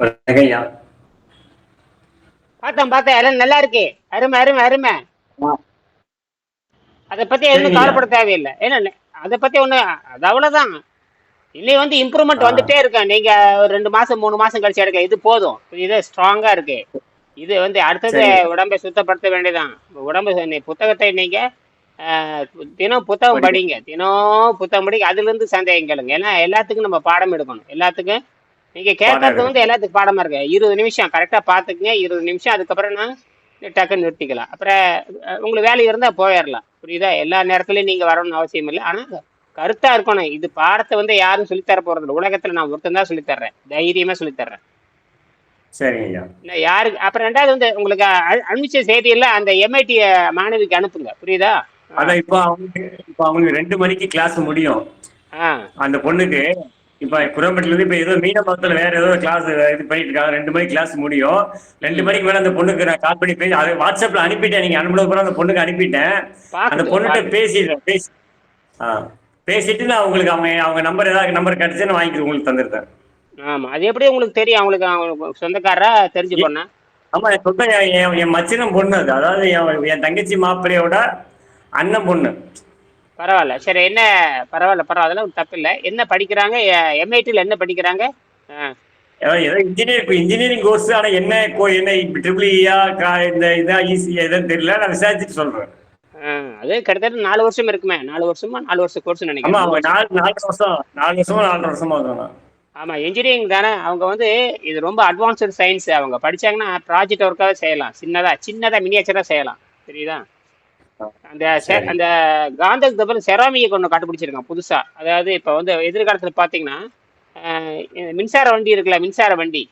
ஐயா பார்த்தேன் எல்லாம் நல்லா இருக்கு. அருமை அருமை அருமை. அதை பத்தி எதுவும். கவலைப்பட தேவையில்லை. ஏன்னா அதை பத்தி ஒண்ணு அது அவ்வளவுதான். இன்னை வந்து இம்ப்ரூவ்மெண்ட். வந்துட்டே இருக்கேன் நீங்க ஒரு ரெண்டு மாசம் மூணு மாசம் கழிச்சு எடுக்க இது போதும். இது ஸ்ட்ராங்கா இருக்கு. இது வந்து அடுத்தது. உடம்பை சுத்தப்படுத்த வேண்டியதான் உடம்பு புத்தகத்தை நீங்க தினம் புத்தகம் படி. படிங்க. தினம் புத்தகம் படிங்க. அதுல இருந்து சந்தேகம் கேளுங்க. ஏன்னா எல்லாத்துக்கும் நம்ம பாடம் எடுக்கணும். எல்லாத்துக்கும் நீங்க கேட்கறது. வந்து எல்லாத்துக்கும் பாடமா இருக்கு. இருபது நிமிஷம் கரெக்டா பாத்துக்குங்க. இருபது நிமிஷம் அதுக்கப்புறம் நான் டக்குன்னு நிறுத்திக்கலாம். அப்புறம் உங்களுக்கு வேலை இருந்தா போயிடலாம் புரியுதா? எல்லா நேரத்துலயும் நீங்க வரணும்னு அவசியம் இல்லை. ஆனா கருத்தா இருக்கணும். இது பாடத்தை வந்து யாரும் சொல்லித்தர போறது உலகத்துல நான் ஒருத்தன் தான் சொல்லித்தர்றேன் தைரியமா சொல்லித்தர்றேன் சரிங்க யாருக்கு அப்புறம் ரெண்டாவது வந்து உங்களுக்கு அனுப்பிச்ச செய்தியில அந்த எம்ஐடி மாணவிக்கு அனுப்புங்க. புரியுதா? அதான் இப்போ அவங்களுக்கு இப்போ அவங்களுக்கு ரெண்டு மணிக்கு கிளாஸ் முடியும். அந்த பொண்ணுக்கு இப்ப குரம்பட்டில இருந்து இப்ப ஏதோ மீனபாளத்துல வேற ஏதோ கிளாஸ் இது பண்ணிட்டு இருக்காங்க. ரெண்டு மணிக்கு கிளாஸ் முடியும். ரெண்டு மணிக்கு மேல அந்த பொண்ணுக்கு நான் கால் பண்ணி பேசி அது வாட்ஸ்அப்ல அனுப்பிட்டேன். நீங்க அனுப்பின அப்புறம் அந்த பொண்ணுக்கு அனுப்பிட்டேன். அந்த பொண்ணுகிட்ட. பேசிடுறேன். பேசி ஆ. பேசிட்டு நான் உங்களுக்கு அவங்க அவங்க நம்பர் ஏதாவது நம்பர் கிடைச்சு நான் வாங்கிட்டு உங்களுக்கு தந்துருந்தேன் ஆமா. அது எப்படி உங்களுக்கு தெரியும்? அவங்களுக்கு அவங்களுக்கு சொந்தக்காரரா தெரிஞ்சு போனா ஆமா என் சொந்த என் மச்சினம் பொண்ணு அது. அதாவது என் என் தங்கச்சி மாப்பிள்ளையோட அண்ணன் பொண்ணு. பரவாயில்ல. சரி என்ன பரவாயில்ல பரவாயில்ல. அதெல்லாம் தப்பு இல்லை என்ன படிக்கிறாங்க? எம்ஐடியில் என்ன படிக்கிறாங்க? ஏதோ ஏதோ இன்ஜினியர் இன்ஜினியரிங் கோர்ஸ் ஆனா என்ன கோ என்ன ட்ரிபிள் இயா இந்த இதா ஈஸியா எதுன்னு தெரியல நான் விசாரிச்சுட்டு சொல்றேன். அது கிட்டத்தட்ட நாலு வருஷம் இருக்குமே. நாலு வருஷமா நாலு வருஷம் கோர்ஸ் ஆமா நினைக்கிறேன். அவங்க நாலு நாலு வருஷம் நாலு வருஷமா நாலு வருஷமா இருக்காங்க ஆமா இன்ஜினியரிங் தானே. அவங்க வந்து இது ரொம்ப அட்வான்ஸ்டு சயின்ஸ் அவங்க படிச்சாங்கன்னா ப்ராஜெக்ட் ஒர்க்காக செய்யலாம். சின்னதா சின்னதா மினியேச்சரா செய்யலாம். தெரியுதா அந்த. அந்த காந்தத்துக்கு அப்புறம் செராமியை ஒன்று கண்டுபிடிச்சிருக்கான் புதுசா. அதாவது இப்போ வந்து எதிர்காலத்துல பாத்தீங்கன்னா மின்சார வண்டி இருக்குல்ல மின்சார வண்டி.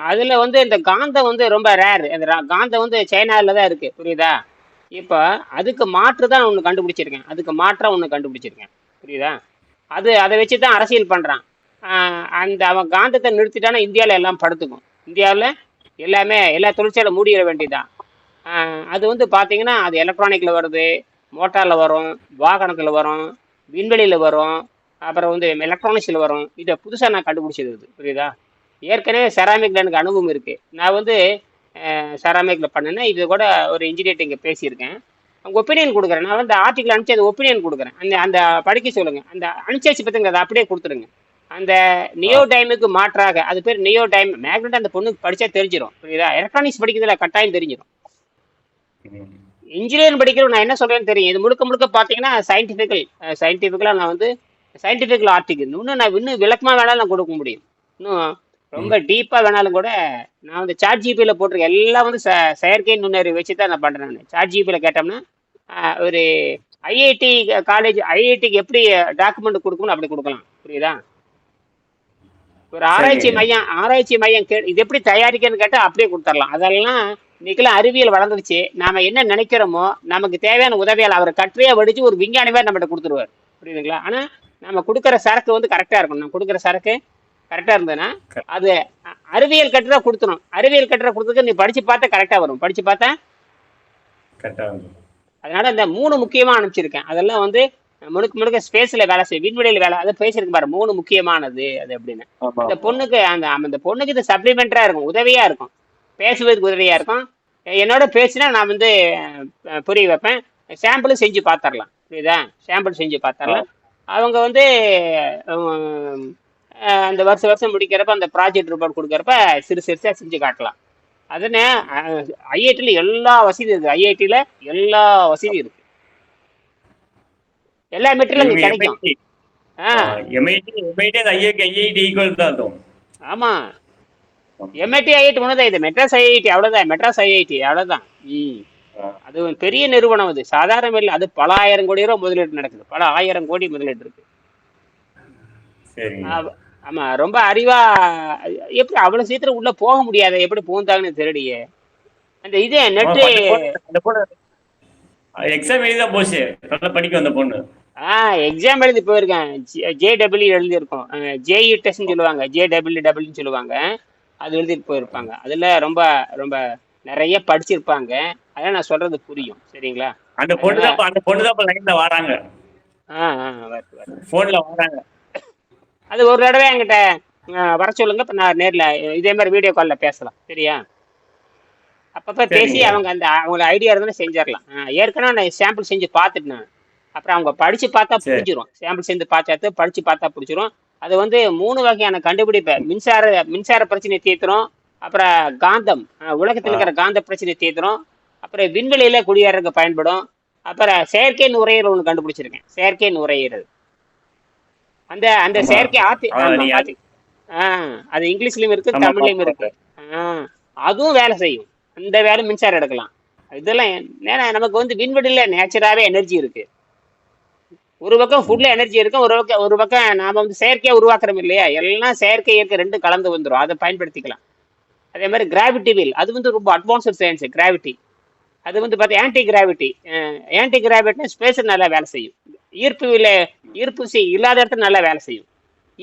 அதுல- வந்து இந்த காந்தம் வந்து ரொம்ப ரேர் இந்த காந்தம் வந்து சைனால தான் இருக்கு. புரியுதா? இப்போ அதுக்கு மாற்று தான் ஒன்று கண்டுபிடிச்சிருக்கேன். அதுக்கு மாற்றா ஒன்று கண்டுபிடிச்சிருக்கேன். புரியுதா? அது அதை வச்சு தான் அரசியல் பண்றான். அஹ் அந்த அவன் காந்தத்தை நிறுத்திட்டானா இந்தியாவில் எல்லாம் படுத்துக்கும். இந்தியாவில் எல்லாமே எல்லா தொழிற்சாலை மூடிட வேண்டியதுதான். அது வந்து பார்த்தீங்கன்னா அது எலக்ட்ரானிக்கில் வருது மோட்டாரில் வரும் வாகனத்தில் வரும் விண்வெளியில் வரும் அப்புறம் வந்து எலக்ட்ரானிக்ஸில் வரும். இதை புதுசாக நான் கண்டுபிடிச்சது இது புரியுதா? ஏற்கனவே செராமிக்கில் எனக்கு அனுபவம் இருக்குது நான் வந்து செராமிக்கில் பண்ணேன்னா இது கூட ஒரு இன்ஜினியர்ட்டு இங்கே பேசியிருக்கேன். அவங்க ஒப்பீனியன் கொடுக்குறேன். நான் வந்து ஆர்டிக்கல் அனுப்பிச்சு அது ஒப்பீனியன் கொடுக்குறேன். அந்த அந்த படிக்க சொல்லுங்கள் அந்த அனுப்பிச்சாச்சு பார்த்துங்க அதை அப்படியே கொடுத்துருங்க அந்த நியோ டைமுக்கு மாற்றாக அது பேர் நியோ டைம் மேக்னெட் அந்த பொண்ணுக்கு படிச்சா தெரிஞ்சிடும் புரியுதா? எலக்ட்ரானிக்ஸ் படிக்கிறதுல கட்டாயம் தெரிஞ்சிடும் இன்ஜினியரிங் படிக்கிறோம் நான் என்ன சொல்றேன்னு தெரியும். இது முழுக்க முழுக்க பார்த்தீங்கன்னா சயின்டிஃபிக்கல் சயின்டிஃபிக்கலாக நான் வந்து சயின்டிஃபிக்கல் ஆர்டிகல் இன்னும் நான் இன்னும் விளக்கமா வேணாலும் நான் கொடுக்க முடியும். இன்னும் ரொம்ப டீப்பா வேணாலும் கூட நான் வந்து சாட் ஜிபியில போட்டிருக்கேன். எல்லாம் வந்து செயற்கை நுண்ணறிவு வச்சு தான் நான் பண்றேன் நான். சாட் ஜிபியில கேட்டோம்னா ஒரு ஐஐடி காலேஜ் ஐஐடிக்கு எப்படி டாக்குமெண்ட் கொடுக்கணும் அப்படி கொடுக்கலாம். புரியுதா? ஒரு ஆராய்ச்சி. மையம் ஆராய்ச்சி மையம் கே இது எப்படி தயாரிக்கன்னு கேட்டா அப்படியே கொடுத்துடலாம் அதெல்லாம் இன்னைக்கெல்லாம் அறிவியல் வளர்ந்துருச்சு. நாம என்ன நினைக்கிறோமோ நமக்கு தேவையான உதவியால் அவர் கற்றையா வடிச்சு ஒரு விஞ்ஞானிவே நம்மகிட்ட கொடுத்துருவார். புரியுதுங்களா? ஆனா நம்ம கொடுக்குற சரக்கு வந்து கரெக்டா இருக்கணும். நம்ம கொடுக்குற சரக்கு கரெக்டா இருந்ததுன்னா அது அறிவியல் கட்டுரை கொடுத்துரும். அறிவியல் கட்டுரை கொடுத்ததுக்கு நீ படிச்சு பார்த்தா கரெக்டா வரும். படிச்சு பார்த்தா அதனால இந்த மூணு முக்கியமா அனுப்பிச்சிருக்கேன். அதெல்லாம் வந்து முழுக்க முழுக்க ஸ்பேஸ்ல வேலை செய்யும். விண்வெளியில வேலை அதை பேசியிருக்கு பாரு மூணு முக்கியமானது அது அப்படின்னு இந்த பொண்ணுக்கு அந்த அந்த பொண்ணுக்கு இது சப்ளிமெண்டரா இருக்கும் உதவியா இருக்கும். பேசுவதற்கு உதவியா இருக்கும். என்னோட பேசினா நான் வந்து புரிய வைப்பேன். சாம்பிளும் செஞ்சு பார்த்துடலாம் புரியுதா? சாம்பிள் செஞ்சு பார்த்துடலாம் அவங்க வந்து அந்த வருஷம் வருஷம் முடிக்கிறப்ப அந்த ப்ராஜெக்ட் ரிப்போர்ட் கொடுக்கறப்ப சிறு சிறுசா செஞ்சு காட்டலாம். அதுன்னு ஐஐடியில் எல்லா வசதியும் இருக்கு. ஐஐடியில் எல்லா வசதியும் இருக்கு. எல்லா மெட்டீரியலும் கிடைக்கும். அதுவும் ஆமா. எம்ஐடி ஐஐடி ஒண்ணுதான் இது. மெட்ராஸ் ஐஐடி அவ்வளவுதான். மெட்ராஸ் ஐஐடி அவ்வளவுதான். அது ஒரு பெரிய நிறுவனம் அது. சாதாரண இல்லை. அது பல ஆயிரம் கோடி ரூபா முதலீடு நடக்குது. பல ஆயிரம் கோடி முதலீடு இருக்கு. ஆமா ரொம்ப அறிவா எப்படி அவ்வளவு சீக்கிரம் உள்ள போக முடியாது? எப்படி போந்தாங்கன்னு தெரியலையே. அந்த இது நெட்டு எக்ஸாம் எழுதி போச்சு. நல்லா படிக்கும் அந்த பொண்ணு. ஆ எக்ஸாம் எழுதி போயிருக்கேன் ஜே டபிள்யூ எழுதியிருக்கோம். ஜேஇ டெஸ்ட்னு சொல்லுவாங்க. ஜே டபிள்யூ டபிள்யூன்னு சொல்லுவாங்க. அது எழுதிட்டு போயிருப்பாங்க. அதுல ரொம்ப ரொம்ப நிறைய படிச்சிருப்பாங்க. அதான் நான் சொல்றது புரியும். சரிங்களா? அந்த பொண்ணு தான் அந்த பொண்ணு தான் லைன்ல வராங்க. ஆ ஆ வருது வருது போன்ல வராங்க. அது ஒரு தடவை என்கிட்ட வர சொல்லுங்க. இப்போ நான் நேர்ல இதே மாதிரி வீடியோ காலில் பேசலாம். சரியா? அப்பப்போ பேசி. அவங்க அந்த அவங்கள ஐடியா இருந்தாலும் செஞ்சிடலாம். ஏற்கனவே நான் சாம்பிள் செஞ்சு பார்த்துட்டு நான். அப்புறம் அவங்க படிச்சு பார்த்தா சரி. புரிஞ்சிரும் சாம்பிள் செஞ்சு பார்த்தாத்து படிச்சு பார்த்தா புரிஞ்சிரும் அது வந்து மூணு வகையான கண்டுபிடிப்பு. மின்சார மின்சார பிரச்சனை தீர்த்துரும். அப்புறம் காந்தம். உலகத்தில் இருக்கிற காந்த பிரச்சனை தீர்த்துரும். அப்புறம் விண்வெளியில குடியேறதுக்கு பயன்படும். அப்புறம் செயற்கை நுரையீரல் ஒன்று கண்டுபிடிச்சிருக்கேன். செயற்கை நுரையீரல். அந்த அந்த. செயற்கை ஆத்தி அது இங்கிலீஷ்லயும் இருக்கு தமிழ்லயும். இருக்கு. அதுவும் வேலை செய்யும். அந்த வேலை மின்சாரம் எடுக்கலாம். இதெல்லாம் ஏன்னா நமக்கு வந்து விண்வெளியில் நேச்சராகவே எனர்ஜி இருக்குது ஒரு பக்கம் ஃபுல்லாக எனர்ஜி இருக்கும் ஒரு பக்கம் ஒரு பக்கம் நாம வந்து செயற்கையாக உருவாக்குறோம் இல்லையா? எல்லாம் செயற்கை இயற்கை ரெண்டும் கலந்து வந்துடும் அதை பயன்படுத்திக்கலாம். அதே மாதிரி கிராவிட்டி வீல் அது வந்து ரொம்ப அட்வான்ஸ்டு சயின்ஸ் கிராவிட்டி அது வந்து பார்த்தா ஆன்டி கிராவிட்டி ஆன்டி கிராவிட்டினா ஸ்பேஸ் நல்லா வேலை செய்யும். ஈர்ப்பு விலை ஈர்ப்பு விசை இல்லாத இடத்துல நல்லா வேலை செய்யும்.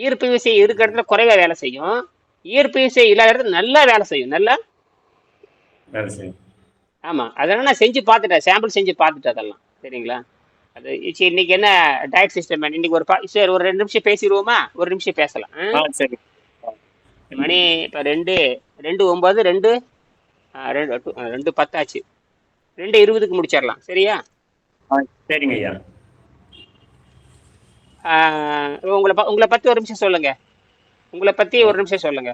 ஈர்ப்பு விசை இருக்கிற இடத்துல குறைவாக வேலை செய்யும். ஈர்ப்பு விசை இல்லாத இடத்துல நல்லா வேலை செய்யும். நல்லா வேலை செய்யும் ஆமா. அதெல்லாம் நான் செஞ்சு பார்த்துட்டேன். சாம்பிள் செஞ்சு பார்த்துட்டேன் அதெல்லாம். சரிங்களா? அது சரி இன்னைக்கு என்ன டயட் சிஸ்டம் இன்னைக்கு ஒரு சரி ஒரு ரெண்டு நிமிஷம் பேசிடுவோமா ஒரு நிமிஷம் பேசலாம். சரி. மணி இப்போ ரெண்டு ரெண்டு ஒன்பது ரெண்டு ரெண்டு ரெண்டு பத்தாச்சு. ரெண்டு இருபதுக்கு முடிச்சிடலாம். சரியா? சரிங்க ஐயா. உங்களை உங்களை பத்தி ஒரு நிமிஷம் சொல்லுங்க. உங்களை பத்தி ஒரு நிமிஷம் சொல்லுங்க.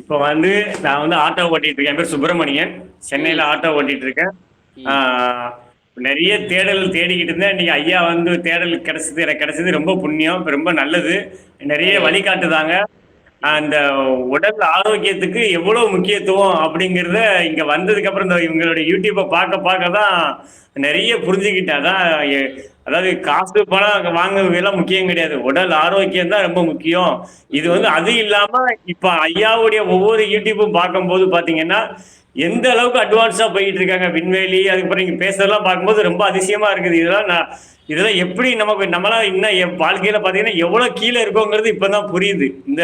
இப்போ வந்து நான் வந்து ஆட்டோ ஓட்டிட்டு இருக்கேன். பேர் சுப்பிரமணியன். சென்னையில ஆட்டோ ஓட்டிட்டு இருக்கேன். நிறைய தேடல் தேடிக்கிட்டு இருந்தேன். இன்னைக்கு ஐயா வந்து தேடல் கிடைச்சது எனக்கு கிடைச்சது ரொம்ப புண்ணியம் ரொம்ப நல்லது. நிறைய வழிகாட்டுதாங்க. அந்த உடல் ஆரோக்கியத்துக்கு எவ்வளவு முக்கியத்துவம் அப்படிங்கிறத இங்க வந்ததுக்கு அப்புறம் இந்த இவங்களுடைய யூடியூப்பை பார்க்க பார்க்க தான் நிறைய புரிஞ்சுக்கிட்டேன். அதான் அதாவது காசு பணம் வாங்குறதெல்லாம் முக்கியம் கிடையாது. உடல் ஆரோக்கியம் தான் ரொம்ப முக்கியம். இது வந்து அது இல்லாம இப்ப ஐயாவுடைய ஒவ்வொரு யூடியூப்பும் பார்க்கும்போது பாத்தீங்கன்னா எந்த அளவுக்கு அட்வான்ஸாக போயிட்டு இருக்காங்க விண்வெளி அதுக்கப்புறம் நீங்கள் பேசுறதெல்லாம் பார்க்கும்போது ரொம்ப அதிசயமாக இருக்குது. இதெல்லாம் நான் இதெல்லாம் எப்படி நமக்கு நம்மளாம் இன்னும் என் வாழ்க்கையில் பார்த்தீங்கன்னா எவ்வளோ கீழே இருக்கோங்கிறது இப்போ தான் புரியுது. இந்த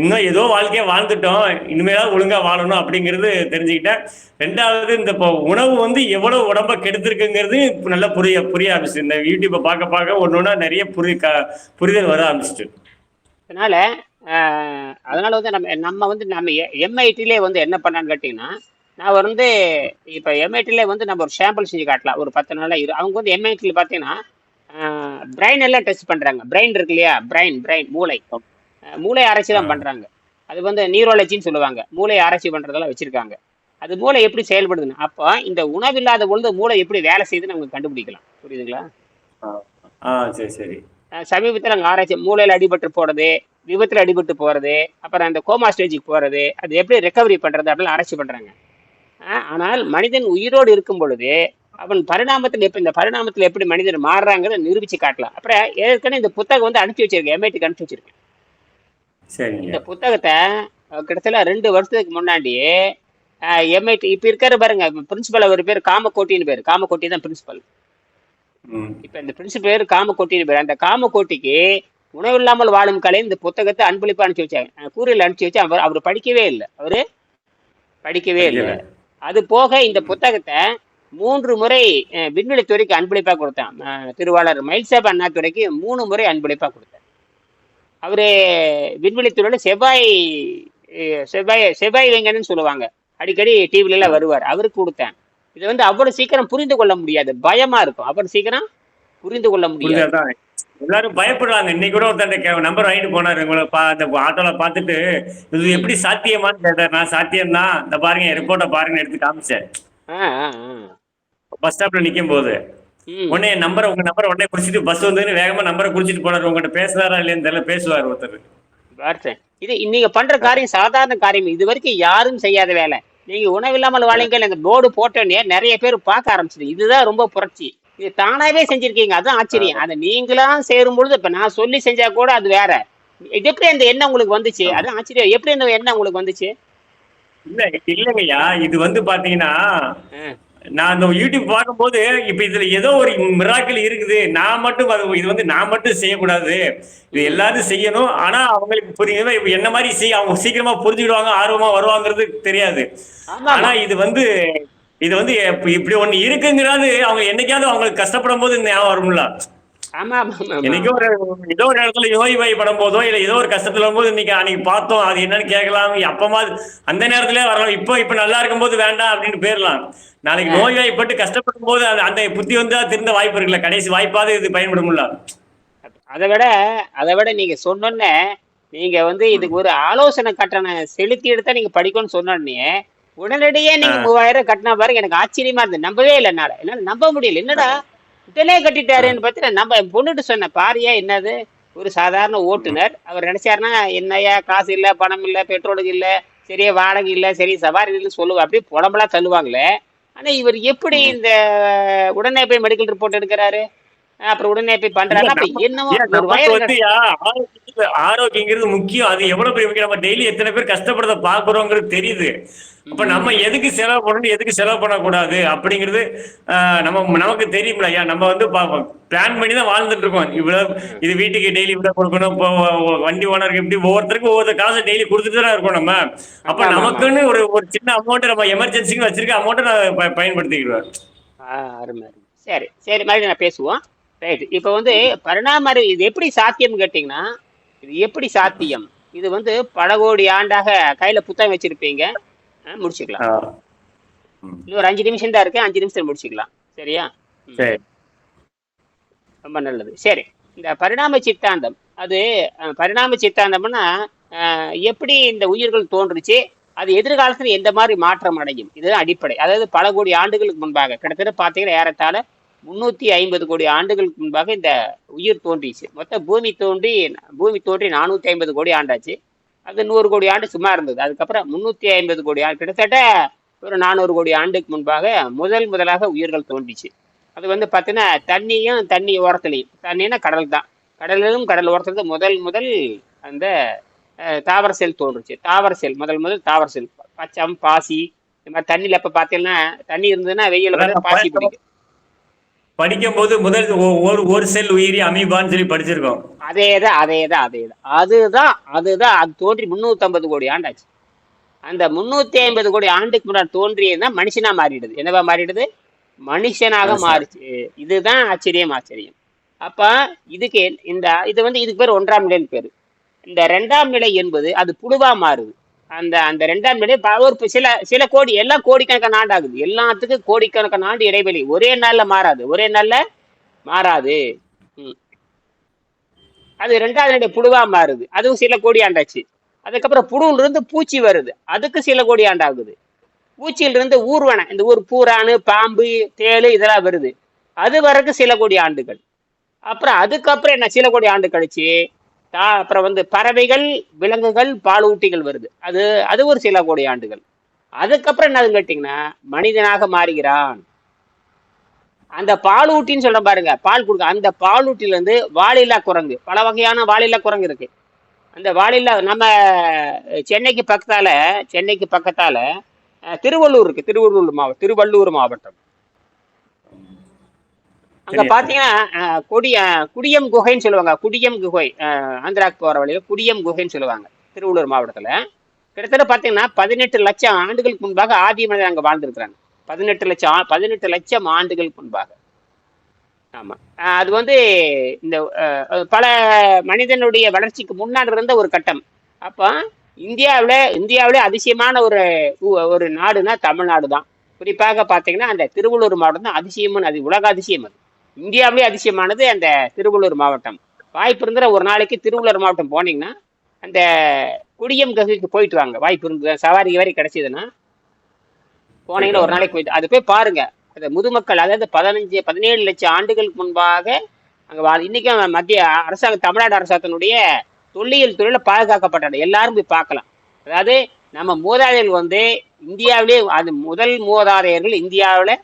இன்னும் ஏதோ வாழ்க்கையை வாழ்ந்துட்டோம் இனிமேலாவது ஒழுங்காக வாழணும் அப்படிங்கிறது தெரிஞ்சுக்கிட்டேன். ரெண்டாவது இந்த இப்போ உணவு வந்து எவ்வளோ உடம்ப கெடுத்திருக்குங்கிறது இப்ப நல்லா புரிய புரிய ஆரம்பிச்சு இந்த யூடியூப்பை பார்க்க பார்க்க ஒன்று ஒன்றா நிறைய புரி க புரிதல் வர ஆரம்பிச்சிட்டு அதனால் அதனால் வந்து நம்ம நம்ம வந்து நம்ம எம்ஐடிலே வந்து என்ன பண்ணான்னு கேட்டிங்கன்னா நான் வந்து இப்போ எம்ஐடிலே வந்து நம்ம ஒரு சாம்பிள் செஞ்சு காட்டலாம். ஒரு பத்து நாளாக இரு அவங்க வந்து எம்ஐடியில் பார்த்தீங்கன்னா பிரெயின் எல்லாம் டெஸ்ட் பண்ணுறாங்க பிரெயின் இருக்கு இல்லையா? பிரெயின் பிரெயின் மூளை. மூளை ஆராய்ச்சி தான் பண்ணுறாங்க அது வந்து நியூரோலஜின்னு சொல்லுவாங்க. மூளை ஆராய்ச்சி பண்ணுறதெல்லாம் வச்சுருக்காங்க. அது மூளை எப்படி செயல்படுதுன்னு அப்போ இந்த உணவு இல்லாத பொழுது மூளை எப்படி வேலை செய்யுதுன்னு அவங்க கண்டுபிடிக்கலாம். புரியுதுங்களா? சரி சரி. சமீபத்தில் அங்கே ஆராய்ச்சி மூளையில் அடிபட்டு போகிறது விபத்தில் அடிபட்டு போகிறது அப்புறம் அந்த கோமா ஸ்டேஜுக்கு போகிறது அது எப்படி ரெக்கவரி பண்ணுறது அப்படிலாம் ஆராய்ச்சி பண்ணுறாங்க ஆனால் மனிதன் உயிரோடு இருக்கும் பொழுது அவன் பரிணாமத்தில் எப்படி இந்த பரிணாமத்தில் எப்படி மனிதன் மாறுறாங்கிறத நிரூபிச்சு காட்டலாம். அப்புறம் ஏற்கனவே இந்த புத்தகம் வந்து அனுப்பிச்சி வச்சிருக்கேன் எம்ஐடிக்கு அனுப்பிச்சி வச்சிருக்கேன் இந்த புத்தகத்தை கிட்டத்தட்ட ரெண்டு வருஷத்துக்கு முன்னாடி எம்ஐடி இப்போ இருக்கிற பாருங்க பிரின்சிபல் அவர் பேர் காமக்கோட்டின்னு பேர். காமக்கோட்டி தான் பிரின்சிபல் இப்ப இந்த பிரின்சிபல் பேர் காமக்கோட்டின்னு பேர். அந்த காமக்கோட்டிக்கு உணவு இல்லாமல் வாழும் கலை இந்த புத்தகத்தை அன்பளிப்பு அனுப்பிச்சு வச்சாங்க. கூரியர்ல அனுப்பிச்சு வச்சு அவர் அவர் படிக்கவே இல்லை. அவரு படிக்கவே இல்லை. அது போக இந்த புத்தகத்தை மூன்று முறை விண்வெளித்துறைக்கு அன்பளிப்பா கொடுத்தேன். திருவாளர் திருவாளர் மயில்சாப் அண்ணாதுரைக்கு மூணு முறை அன்பளிப்பா கொடுத்தேன். அவரு விண்வெளித்துறையில் செவ்வாய் செவ்வாய் செவ்வாய் வெங்கன்னு சொல்லுவாங்க. அடிக்கடி டிவில எல்லாம் வருவார். அவருக்கு கொடுத்தேன். இது வந்து அவ்வளவு சீக்கிரம் புரிந்து கொள்ள முடியாது. பயமா இருக்கும். அவ்வளவு சீக்கிரம் புரிந்து கொள்ள முடியாது. எல்லாரும் பயப்படுறாங்க. இன்னைக்கு கூட ஒருத்தன் நம்பர் வாங்கிட்டு போனாரு. உங்களை பா அந்த ஆட்டோல பார்த்துட்டு இது எப்படி சாத்தியமான்னு கேட்டார் நான் சாத்தியம் தான் இந்த பாருங்க ரிப்போர்ட்டை பாருங்க எடுத்து காமிச்சேன். பஸ் ஸ்டாப்ல நிக்கும் போது. உடனே நம்பர் உங்க நம்பர் உடனே குடிச்சிட்டு பஸ் வந்து வேகமா நம்பரை குடிச்சிட்டு போனாரு. உங்ககிட்ட பேசுறாரா இல்லையான்னு தெரியல பேசுவார் ஒருத்தர். இது நீங்க பண்ற காரியம் சாதாரண காரியம். இது வரைக்கும் யாரும் செய்யாத வேலை. நீங்க உணவில்லாமல் வாழுங்கள் அந்த போர்டு போட்டோன்னே நிறைய பேர் பார்க்க ஆரம்பிச்சது. இதுதான் ரொம்ப புரட்சி. தானாவே செஞ்சிருக்கீங்க. அதான் ஆச்சரியம். அதை நீங்களா சேரும் பொழுது இப்ப நான் சொல்லி செஞ்சா கூட அது வேற. எப்படி அந்த எண்ணம் உங்களுக்கு வந்துச்சு? அதான் ஆச்சரியம். எப்படி அந்த எண்ணம் உங்களுக்கு வந்துச்சு? இல்ல இல்லைங்கய்யா. இது வந்து பாத்தீங்கன்னா. நான் அந்த யூடியூப் பார்க்கும்போது இப்ப இதுல ஏதோ ஒரு மிராக்கிள் இருக்குது. நான் மட்டும் இது வந்து நான் மட்டும் செய்யக்கூடாது. இது எல்லாரும் செய்யணும். ஆனா அவங்களுக்கு புரியுது இப்ப என்ன மாதிரி செய்ய அவங்க சீக்கிரமா புரிஞ்சுக்கிடுவாங்க ஆர்வமா வருவாங்கிறது தெரியாது. ஆனா இது வந்து இது வந்து இப்ப இப்படி ஒண்ணு இருக்குங்கிறது அவங்க என்னைக்காவது அவங்களுக்கு கஷ்டப்படும் போது ஞாபகம் வரும்ல? என்னைக்கோ ஒரு ஏதோ ஒரு இடத்துல யோகி பாய் படம் போதோ இல்ல ஏதோ ஒரு கஷ்டத்துல வரும்போது இன்னைக்கு அன்னைக்கு பார்த்தோம் அது என்னன்னு கேட்கலாம். அப்பமா அந்த நேரத்திலே வரலாம். இப்போ இப்ப நல்லா இருக்கும்போது வேண்டாம் அப்படின்னு போயிடலாம் நாளைக்கு ஆ. நோய்வாய்ப்பட்டு கஷ்டப்படும் போது அந்த- அந்த புத்தி வந்து திருந்த வாய்ப்பு இருக்குல்ல. கடைசி வாய்ப்பாவது இது பயன்படும்ல. அதை விட அதை விட நீங்க சொன்னோன்னே நீங்க வந்து இதுக்கு ஒரு ஆலோசனை கட்டணம் செலுத்தி எடுத்தா நீங்க படிக்கணும்னு சொன்னோடனே உடனடியே நீங்க. மூவாயிரம் கட்டினா பாருங்க எனக்கு ஆச்சரியமா இருந்தது. நம்பவே இல்லை என்னால. என்னால நம்ப முடியல. என்னடா? உடனே கட்டிட்டாருன்னு நம்ப என் பொண்ணுட்டு சொன்னேன் பாரியா என்னது? ஒரு சாதாரண ஓட்டுநர். அவர் நினைச்சாருன்னா என்னையா காசு இல்ல பணம் இல்ல பெட்ரோலுக்கு இல்ல சரியா வாடகை இல்ல சரி சவாரி இல்ல சொல்லுவா அப்படியே புடம்பெல்லாம் தள்ளுவாங்களே. ஆனா இவர் எப்படி இந்த உடனே போய் மெடிக்கல் ரிப்போர்ட் எடுக்கிறாரு? அப்புறம் உடனே போய் பண்றாரு? அப்ப என்னவோ ஆரோக்கியங்கிறது- முக்கியம். அது எவ்வளவு பெரிய நம்ம டெய்லி எத்தனை பேர் கஷ்டப்படுறத பாக்குறோங்கிறது தெரியுது. அப்ப நம்ம எதுக்கு செலவு பண்ணணும் எதுக்கு செலவு பண்ணக்கூடாது அப்படிங்கிறது நம்ம நமக்கு தெரியும்ல ஐயா. நம்ம வந்து பிளான் பண்ணி தான் வாழ்ந்துட்டு இருக்கோம் இவ்வளவு இது வீட்டுக்கு டெய்லி இவ்வளவு கொடுக்கணும் இப்போ வண்டி ஓனருக்கு இப்படி ஒவ்வொருத்தருக்கும் ஒவ்வொரு காசு டெய்லி கொடுத்துட்டு தான் இருக்கோம் நம்ம. அப்ப. நமக்குன்னு ஒரு ஒரு சின்ன அமௌண்ட் நம்ம எமர்ஜென்சிக்கு வச்சிருக்க அமௌண்ட்டை நான் பயன்படுத்திக்கிடுவேன் அருமை சரி சரி மாதிரி நான் பேசுவோம். ரைட் இப்போ வந்து பரிணாம அறிவு இது எப்படி சாத்தியம்னு கேட்டிங்கன்னா இது எப்படி சாத்தியம்? இது வந்து பல கோடி ஆண்டாக கையில புத்தகம் வச்சிருப்பீங்க. முடிச்சுக்கலாம். இன்னும் ஒரு அஞ்சு நிமிஷம் தான் இருக்கு. அஞ்சு நிமிஷம் முடிச்சுக்கலாம். சரியா? ரொம்ப நல்லது. சரி. இந்த பரிணாம சித்தாந்தம். அது பரிணாம சித்தாந்தம்னா எப்படி இந்த உயிர்கள் தோன்றுச்சு அது எதிர்காலத்தில் எந்த மாதிரி மாற்றம் அடையும்? இதுதான் அடிப்படை. அதாவது பல கோடி ஆண்டுகளுக்கு முன்பாக கிட்டத்தட்ட பார்த்தீங்கன்னா ஏறத்தாழ முன்னூத்தி ஐம்பது கோடி ஆண்டுகளுக்கு முன்பாக இந்த உயிர் தோன்றிச்சு. மொத்த பூமி தோன்றி பூமி தோன்றி நானூத்தி ஐம்பது கோடி ஆண்டாச்சு. அது நூறு கோடி ஆண்டு சும்மா இருந்தது. அதுக்கப்புறம் முன்னூத்தி ஐம்பது கோடி ஆண்டு கிட்டத்தட்ட ஒரு நானூறு கோடி ஆண்டுக்கு முன்பாக முதல் முதலாக உயிர்கள் தோன்றிச்சு. அது வந்து பார்த்தீங்கன்னா தண்ணியும் தண்ணி ஓரத்துலையும். தண்ணினா கடல் தான். கடலிலும் கடல் ஓரத்துல முதல் முதல் அந்த தாவர செல் தோன்றுச்சு. தாவர செல் முதல் முதல் தாவர செல். பச்சம் பாசி இந்த மாதிரி தண்ணியில் இப்போ பார்த்தீங்கன்னா தண்ணி இருந்ததுன்னா வெயில் பாசி பிடிக்கும் படிக்கும் போது முதல் ஒரு ஒரு செல் உயிரி அமீபான்னு சொல்லி படிச்சிருக்கோம். அதே தான் அதே தான் அதே தான் அதுதான் அதுதான் அது தோன்றி முந்நூற்றம்பது கோடி ஆண்டாச்சு. அந்த முந்நூற்றி ஐம்பது கோடி ஆண்டுக்கு முன்னாடி தோன்றியதுதான் மனுஷனா மாறிடுது. என்னவா மாறிடுது? மனுஷனாக மனுஷன். மாறிச்சு. இதுதான் ஆச்சரியம் ஆச்சரியம். அப்ப இதுக்கு இந்த இது வந்து இதுக்கு பேர் ஒன்றாம் நிலைன்னு பேரு. இந்த ரெண்டாம் நிலை என்பது அது புழுவா மாறுது. அந்த அந்த ரெண்டாம் நிலை ப- ஒரு சில சில கோடி எல்லாம் கோடிக்கணக்கான ஆண்டு ஆகுது எல்லாத்துக்கும் கோடிக்கணக்கான ஆண்டு இடைவெளி. ஒரே நாள்ல மாறாது. ஒரே நாள்ல மாறாது. அது ரெண்டாவது நிலை புழுவா மாறுது. அதுவும் சில கோடி ஆண்டாச்சு. அதுக்கப்புறம் புழுவுல இருந்து பூச்சி வருது. அதுக்கு சில கோடி ஆண்டாகுது. பூச்சியிலிருந்து ஊர்வனம் இந்த ஊர் பூரானு பாம்பு தேலு இதெல்லாம் வருது. அது வரைக்கும் சில கோடி ஆண்டுகள். அப்புறம் அதுக்கப்புறம் என்ன சில கோடி ஆண்டு கழிச்சு அப்புறம் வந்து பறவைகள் விலங்குகள் பாலூட்டிகள் வருது. அது அது ஒரு சில கோடி ஆண்டுகள். அதுக்கப்புறம் என்னதுன்னு கேட்டிங்கன்னா மனிதனாக மாறுகிறான். அந்த பாலூட்டின்னு சொல்ல பாருங்க பால் கொடுக்க அந்த பாலூட்டில இருந்து வாலில்லா குரங்கு பல வகையான வாலில்லா குரங்கு இருக்கு. அந்த வாலில்லா நம்ம சென்னைக்கு பக்கத்தால சென்னைக்கு பக்கத்தால திருவள்ளூர் இருக்கு திருவள்ளூர் மாவட்டம் திருவள்ளூர் மாவட்டம். அங்க. பாத்தீங்கன்னா அஹ், கொடி அஹ், குடியம் குகைன்னு சொல்லுவாங்க. குடியம் குகை ஆந்திராக்கு போற வழியில குடியம் குகைன்னு சொல்லுவாங்க. திருவள்ளூர் மாவட்டத்துல. கிட்டத்தட்ட பாத்தீங்கன்னா பதினெட்டு லட்சம் ஆண்டுகளுக்கு முன்பாக ஆதி மனிதர் அங்க வாழ்ந்திருக்கிறாங்க. பதினெட்டு லட்சம் பதினெட்டு லட்சம் ஆண்டுகளுக்கு முன்பாக. ஆமா. அது வந்து இந்த பல மனிதனுடைய வளர்ச்சிக்கு முன்னாடி இருந்த ஒரு கட்டம். அப்போ இந்தியாவுல இந்தியாவிலே அதிசயமான ஒரு ஒரு நாடுனா தமிழ்நாடு தான். குறிப்பாக பார்த்தீங்கன்னா அந்த திருவள்ளூர் மாவட்டம் தான் அதிசயமான அது உலக அதிசயம் அது. இந்தியாவிலே அதிசயமானது. அந்த திருவள்ளூர் மாவட்டம். வாய்ப்பு இருந்தா ஒரு நாளைக்கு திருவள்ளூர் மாவட்டம் போனீங்கன்னா அந்த குடியம் கங்கைக்கு போயிட்டு வாங்க. வாய்ப்பு இருந்தது. சவாரி வரை கிடைச்சதுன்னா போனீங்கன்னா ஒரு நாளைக்கு போயிட்டு அது போய் பாருங்க. அந்த முதுமக்கள் அதாவது பதினஞ்சு பதினேழு லட்சம் ஆண்டுகளுக்கு முன்பாக அங்கே வா இன்னைக்கும் மத்திய அரசாங்க தமிழ்நாடு அரசாங்கத்தினுடைய தொல்லியல் துறையில பாதுகாக்கப்பட்டது. எல்லாரும் போய் பார்க்கலாம். அதாவது நம்ம மூதாதையர்கள் வந்து இந்தியாவிலே அது முதல் மூதாதையர்கள் இந்தியாவில்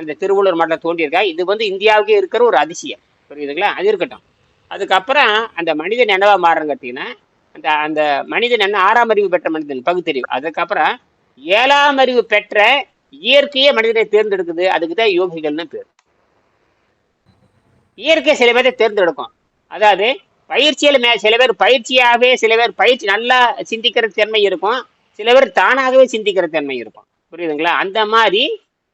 அந்த திருவள்ளூர் மண்டலம் தோன்றியிருக்கா? இது வந்து இந்தியாவுக்கே இருக்கிற ஒரு அதிசயம். புரியுதுங்களா? அது இருக்கட்டும். அதுக்கப்புறம் அந்த மனிதன் என்னவா மாறுறன்னு கேட்டிங்கன்னா அந்த அந்த மனிதன் என்ன ஆறாம் அறிவு பெற்ற மனிதன் பகுத்தறிவு அதுக்கப்புறம் ஏழாம் அறிவு பெற்ற இயற்கையே மனிதனை தேர்ந்தெடுக்குது. அதுக்கு தான் யோகிகள்னு பேர். இயற்கை சில பேரை தேர்ந்தெடுக்கும். அதாவது பயிற்சியில் மே சில பேர் பயிற்சியாகவே சில பேர் பயிற்சி நல்லா சிந்திக்கிற தன்மை இருக்கும். சில பேர் தானாகவே சிந்திக்கிற தன்மை இருக்கும். புரியுதுங்களா? அந்த மாதிரி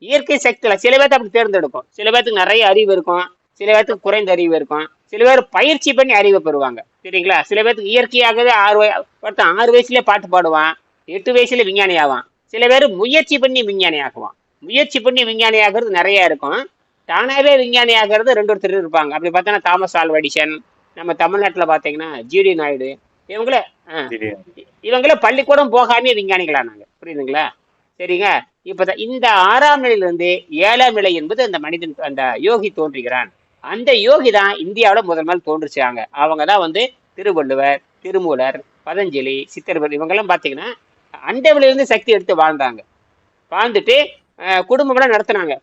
இயற்கை சக்தியில சில பேர்த்து அப்படி தேர்ந்தெடுக்கும். சில பேர்த்துக்கு நிறைய அறிவு இருக்கும். சில பேர்த்துக்கு குறைந்த அறிவு இருக்கும். சில பேர் பயிற்சி பண்ணி அறிவை பெறுவாங்க. சரிங்களா? சில பேருக்கு இயற்கையாகவே ஆறு வய ஒருத்தன் ஆறு வயசுலயே பாட்டு பாடுவான் எட்டு வயசுல விஞ்ஞானி ஆவான். சில பேர் முயற்சி பண்ணி விஞ்ஞானி ஆகுவான். முயற்சி பண்ணி விஞ்ஞானி ஆகிறது நிறைய இருக்கும். தானாவே விஞ்ஞானி ஆகிறது ரெண்டு ஒருத்தர் இருப்பாங்க. அப்படி பார்த்தோன்னா தாமஸ் ஆல்வா எடிசன் நம்ம தமிழ்நாட்டில் பார்த்தீங்கன்னா ஜிடி நாயுடு இவங்களே இவங்களே பள்ளிக்கூடம் போகாமே விஞ்ஞானிகளானாங்க. புரியுதுங்களா? சரிங்க? இப்போ இந்த ஆறாம் நிலையிலிருந்து ஏழாம் நிலை என்பது அந்த மனிதன் அந்த யோகி தோன்றுகிறான். அந்த யோகி தான் இந்தியாவில் முதல் நாள் தோன்றுச்சாங்க அவங்க தான் வந்து திருவள்ளுவர் திருமூலர் பதஞ்சலி சித்தர்பர் இவங்கெல்லாம் பார்த்தீங்கன்னா அண்டவிலிருந்து சக்தி எடுத்து வாழ்ந்தாங்க. வாழ்ந்துட்டு அஹ், குடும்பம்லாம்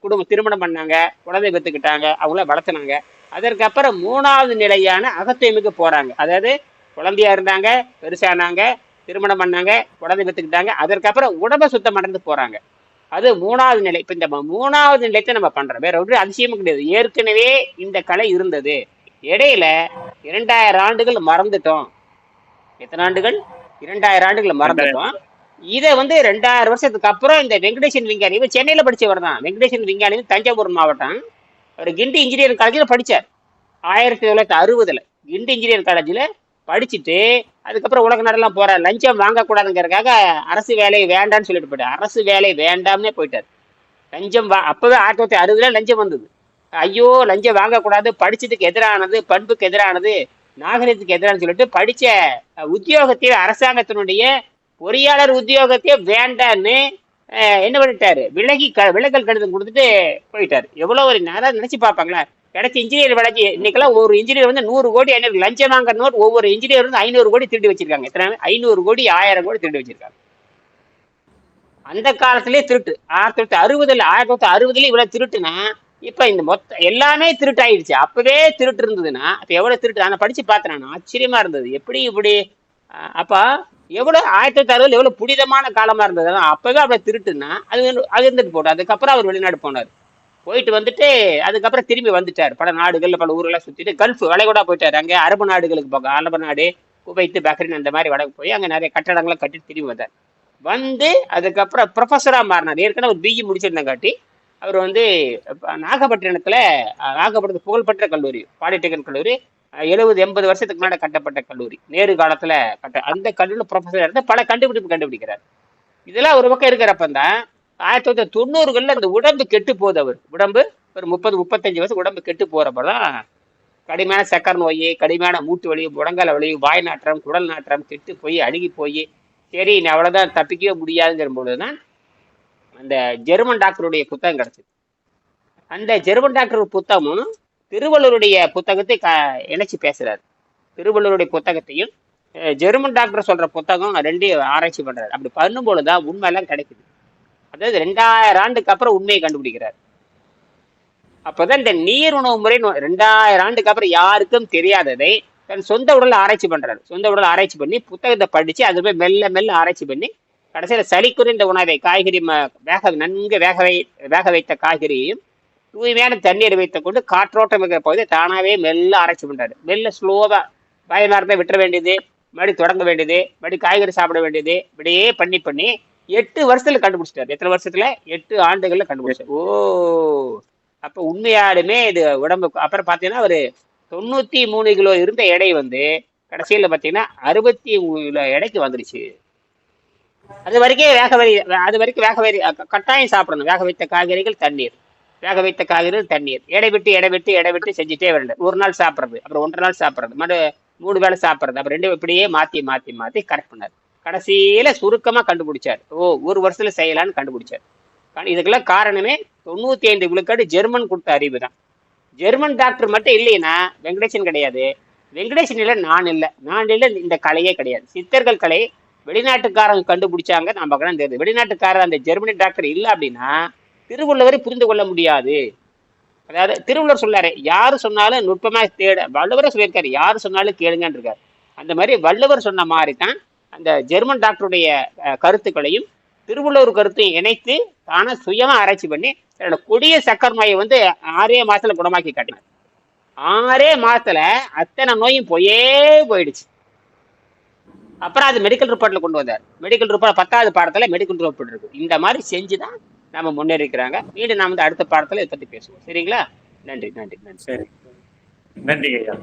குடும்பம் திருமணம் பண்ணாங்க குழந்தை பெற்றுக்கிட்டாங்க அவங்கள வளர்த்துனாங்க. அதற்கப்புறம் மூணாவது நிலையான அகத்தூய்மைக்கு போகிறாங்க அதாவது குழந்தையா இருந்தாங்க பெருசானாங்க திருமணம் பண்ணாங்க குழந்தை பெற்றுக்கிட்டாங்க. அதற்கப்புறம் உடம்ப சுத்தம் அடைந்து போறாங்க. அது மூணாவது நிலை. இப்போ இந்த மூணாவது நிலையத்தை நம்ம பண்றோம். வேற ஒன்றும் அதிசயமும் கிடையாது. ஏற்கனவே இந்த கலை இருந்தது. இடையில இரண்டாயிரம் ஆண்டுகள் மறந்துட்டோம். எத்தனை ஆண்டுகள்? இரண்டாயிரம் ஆண்டுகள் மறந்துட்டோம். இதை வந்து ரெண்டாயிரம் வருஷத்துக்கு அப்புறம் இந்த வெங்கடேசன் விஞ்ஞானி இவர் சென்னையில படிச்சவர் தான். வெங்கடேசன் விஞ்ஞானி தஞ்சாவூர் மாவட்டம். அவர் கிண்டி இன்ஜினியரிங் காலேஜில் படிச்சார். ஆயிரத்தி தொள்ளாயிரத்தி அறுபதுல கிண்டி இன்ஜினியரிங் காலேஜில் படிச்சுட்டு அதுக்கப்புறம் உலக நாடெல்லாம் போறார் லஞ்சம் வாங்கக்கூடாதுங்கிறதுக்காக அரசு வேலை வேண்டாம்னு சொல்லிட்டு போயிட்டார். அரசு வேலை வேண்டாம்னே போயிட்டார். லஞ்சம் வா அப்பவே ஆயிரத்தி தொள்ளாயிரத்தி அறுபதுல லஞ்சம் வந்தது. ஐயோ லஞ்சம் வாங்கக்கூடாது. படிச்சதுக்கு எதிரானது பண்புக்கு எதிரானது நாகரிகத்துக்கு எதிரானு சொல்லிட்டு படிச்ச உத்தியோகத்தையே அரசாங்கத்தினுடைய பொறியாளர் உத்தியோகத்தையே வேண்டான்னு என்ன பண்ணிட்டாரு? விலகி க விலகல் கடிதம் கொடுத்துட்டு போயிட்டாரு. எவ்வளவு ஒரு நேரம் நினைச்சு பார்ப்பாங்களா? கிடைச்ச இன்ஜினியர் விளைச்சி இன்னைக்கெல்லாம் ஒரு இன்ஜினியர் வந்து நூறு கோடி ஐநூறு லஞ்சம் வாங்குற நோட் ஒவ்வொரு இன்ஜினியர் வந்து ஐநூறு கோடி திருடி வச்சிருக்காங்க. எத்தனை? ஐநூறு கோடி ஆயிரம் கோடி திருடி வச்சிருக்காங்க. அந்த காலத்திலேயே திருட்டு. ஆயிரத்தி தொள்ளாயிரத்தி அறுபதுல ஆயிரத்தி தொள்ளாயிரத்தி அறுபதுல இவ்வளவு திருட்டுனா இப்ப இந்த மொத்த எல்லாமே திருட்டு ஆயிடுச்சு அப்பவே திருட்டு இருந்ததுன்னா அப்ப எவ்வளவு திருட்டு? நான் படிச்சு பார்த்தேன். ஆச்சரியமா இருந்தது. எப்படி இப்படி? அப்ப எவ்வளவு ஆயிரத்தி தொள்ளாயிரத்தி அறுபதுல எவ்வளவு புனிதமான காலமா இருந்தது. அப்பவே அப்படி திருட்டுன்னா அது அது இருந்துட்டு போட்டோம். அதுக்கப்புறம் அவர் வெளிநாடு போனார். போயிட்டு வந்துட்டு அதுக்கப்புறம் திரும்பி வந்துட்டார். பல நாடுகள்ல பல ஊரெல்லாம் சுத்திட்டு கல்ஃப் வளைகுடா போயிட்டார். அங்கே அரபு நாடுகளுக்கு பக்கம் அரபு நாடு குவைத்து பஹ்ரைன் அந்த மாதிரி வடக்கு போய் அங்கே நிறைய கட்டடங்களை கட்டிட்டு திரும்பி வந்தார். வந்து அதுக்கப்புறம் ப்ரொஃபஸராக மாறினார். ஏற்கனவே ஒரு பிஇ முடிச்சிருந்தங்காட்டி அவர் வந்து நாகப்பட்டினத்தில் நாகப்பட்டினத்து புகழ்பெற்ற கல்லூரி பாலிடெக்னிக் கல்லூரி எழுபது எண்பது வருஷத்துக்கு முன்னாடி கட்டப்பட்ட கல்லூரி. நேரு காலத்தில் கட்ட அந்த கல்லூரியில் ப்ரொஃபஸராக இருந்து பல கண்டுபிடிப்பு கண்டுபிடிக்கிறார். இதெல்லாம் ஒரு பக்கம் இருக்கிறப்ப தான் ஆயிரத்தி தொள்ளாயிரத்தி தொண்ணூறுகளில் அந்த உடம்பு கெட்டு போகுது அவர். உடம்பு ஒரு முப்பது முப்பத்தஞ்சு வயசு உடம்பு கெட்டு போகிறப்பெல்லாம் கடுமையான சக்கர நோய் கடுமையான மூட்டு வலி முடங்கால வலி வாய் நாற்றம் குடல் நாற்றம் கெட்டு போய் அழுகி போய் சரி நீ அவ்வளோதான் தப்பிக்கவே முடியாதுங்கிற பொழுதுதான் அந்த ஜெர்மன் டாக்டருடைய புத்தகம் கிடச்சிது. அந்த ஜெர்மன் டாக்டர் புத்தகமும் திருவள்ளுவருடைய புத்தகத்தை க இணைச்சி பேசுறாரு. திருவள்ளுவருடைய புத்தகத்தையும் ஜெர்மன் டாக்டர் சொல்ற புத்தகம் ரெண்டையும் ஆராய்ச்சி பண்றாரு. அப்படி பண்ணும்பொழுது தான் உண்மையெல்லாம் கிடைக்குது. அதாவது ரெண்டாயிரம் ஆண்டுக்கு அப்புறம் உண்மையை கண்டுபிடிக்கிறார். அப்பதான் இந்த நீர் உணவு முறை ரெண்டாயிரம் ஆண்டுக்கு அப்புறம் யாருக்கும் தெரியாததை தன் சொந்த உடல் ஆராய்ச்சி பண்றாரு. சொந்த உடல் ஆராய்ச்சி பண்ணி புத்தகத்தை படிச்சு அது போய் மெல்ல மெல்ல ஆராய்ச்சி பண்ணி கடைசியில சளி குறைந்த உணவை காய்கறி ம- வேக நன்கு வேக வை வேக வைத்த காய்கறியையும் தூய்மையான தண்ணீர் வைத்துக் கொண்டு காற்றோட்டம் இருக்கிற பகுதியை தானாவே மெல்ல ஆராய்ச்சி பண்றாரு. மெல்ல ஸ்லோவா பயமா விட்டுற வேண்டியது மறுபடி தொடங்க வேண்டியது மறுபடி காய்கறி சாப்பிட வேண்டியது இப்படியே பண்ணி பண்ணி எட்டு வருஷத்துல கண்டுபிடிச்சிட்டாரு. எத்தனை வருஷத்துல? எட்டு ஆண்டுகள்ல கண்டுபிடிச்சாரு. ஓ. அப்ப உண்மையாலுமே இது உடம்புக்கு அப்புறம் பாத்தீங்கன்னா ஒரு தொண்ணூத்தி மூணு கிலோ இருந்த எடை வந்து கடைசியில பாத்தீங்கன்னா அறுபத்தி மூணு கிலோ எடைக்கு வந்துருச்சு. அது வரைக்கும் வேக வை அது வரைக்கும் வேக வை க- கட்டாயம் சாப்பிடணும். வேக வைத்த காய்கறிகள் தண்ணீர். வேக வைத்த காய்கறிகள் தண்ணீர். எடை விட்டு எடை விட்டு எடை விட்டு செஞ்சுட்டே வரணும் ஒரு நாள் சாப்பிட்றது அப்புறம் ஒன்றரை நாள் சாப்பிட்றது மறு மூணு வேளை சாப்பிட்றது. அப்புறம் ரெண்டு இப்படியே மாத்தி மாத்தி மாத்தி கரெக்ட் பண்ணார். கடைசியில சுருக்கமா கண்டுபிடிச்சார். ஓ ஒரு வருஷத்துல செய்யலான்னு கண்டுபிடிச்சார். இதுக்கெல்லாம் காரணமே தொண்ணூத்தி ஐந்து விழுக்காடு ஜெர்மன் கொடுத்த அறிவு தான் ஜெர்மன் டாக்டர் மட்டும் இல்லைன்னா வெங்கடேசன் கிடையாது. வெங்கடேசன் இல்லை நான் இல்லை. நான் இல்லை இந்த கலையே கிடையாது. சித்தர்கள் கலை வெளிநாட்டுக்காரங்க கண்டுபிடிச்சாங்க நம்ம பக்கம் தெரியுது. வெளிநாட்டுக்காரர் அந்த ஜெர்மனி டாக்டர் இல்லை அப்படின்னா திருவள்ளுவரை புரிந்து கொள்ள முடியாது. அதாவது திருவள்ளுவர் சொல்லாரு யாரு சொன்னாலும் நுட்பமா தேட. வள்ளுவரை சொல்லியிருக்காரு யாரு சொன்னாலும் கேளுங்கன்னு இருக்காரு. அந்த மாதிரி வள்ளுவர் சொன்ன மாதிரி தான் அந்த ஜெர்மன் டாக்டருடைய கருத்துக்களையும் திருவள்ளுவர் கருத்தையும் இணைத்து தானே சுயமா ஆராய்ச்சி பண்ணி தன்னோட கொடிய சக்கர நோயை வந்து ஆறே மாசத்துல குணமாக்கி காட்டினார். ஆறே மாசத்துல அத்தனை நோயும் போயே போயிடுச்சு. அப்புறம் அது மெடிக்கல் ரிப்போர்ட்டில் கொண்டு வந்தார். மெடிக்கல் ரிப்போர்ட் பத்தாவது பாடத்துல மெடிக்கல் ரிப்போர்ட் இருக்கு. இந்த மாதிரி செஞ்சு தான் நம்ம முன்னேறிக்கிறாங்க மீண்டும் நாம வந்து அடுத்த பாடத்துல இதை பத்தி பேசுவோம். சரிங்களா? நன்றி நன்றி நன்றி. சரி. நன்றி ஐயா.